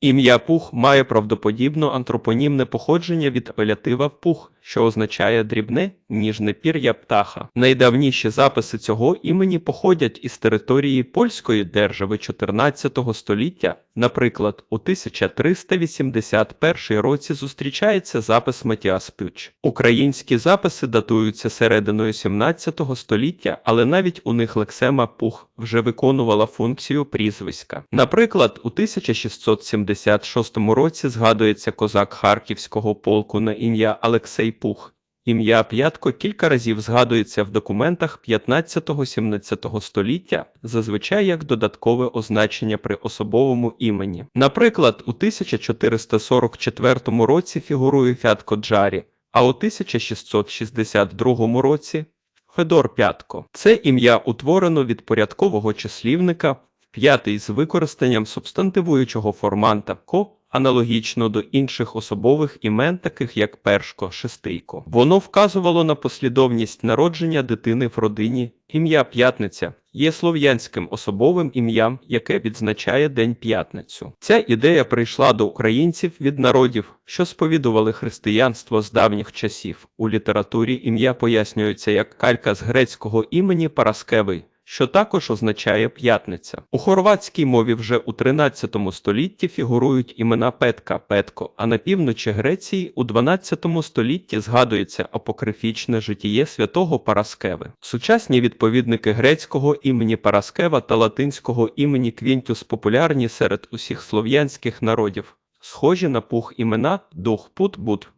Ім'я Пух має правдоподібно антропонімне походження від апелятива пух, що означає дрібне, ніжне пір'я птаха. Найдавніші записи цього імені походять із території польської держави 14 століття. Наприклад, у 1381 році зустрічається запис Матіас Пюч. Українські записи датуються серединою 17 століття, але навіть у них лексема Пух вже виконувала функцію прізвиська. Наприклад, у 1676 році згадується козак Харківського полку на ім'я Алексей Пух. Ім'я П'ятко кілька разів згадується в документах 15-17 століття, зазвичай як додаткове означення при особовому імені. Наприклад, у 1444 році фігурує Фятко Джарі, а у 1662 році Федор П'ятко. Це ім'я утворено від порядкового числівника, п'ятий з використанням субстантивуючого форманта ко, аналогічно до інших особових імен, таких як першко, шестийко. Воно вказувало на послідовність народження дитини в родині. Ім'я П'ятниця є слов'янським особовим ім'ям, яке відзначає День П'ятницю. Ця ідея прийшла до українців від народів, що сповідували християнство з давніх часів. У літературі ім'я пояснюється як калька з грецького імені Параскевий що також означає п'ятниця. У хорватській мові вже у 13 столітті фігурують імена Петка Петко, а на півночі Греції у 12 столітті згадується апокрифічне житіє святого Параскеви. Сучасні відповідники грецького імені Параскева та латинського імені Квінтюс популярні серед усіх слов'янських народів. Схожі на пух імена Дух Пут Бут,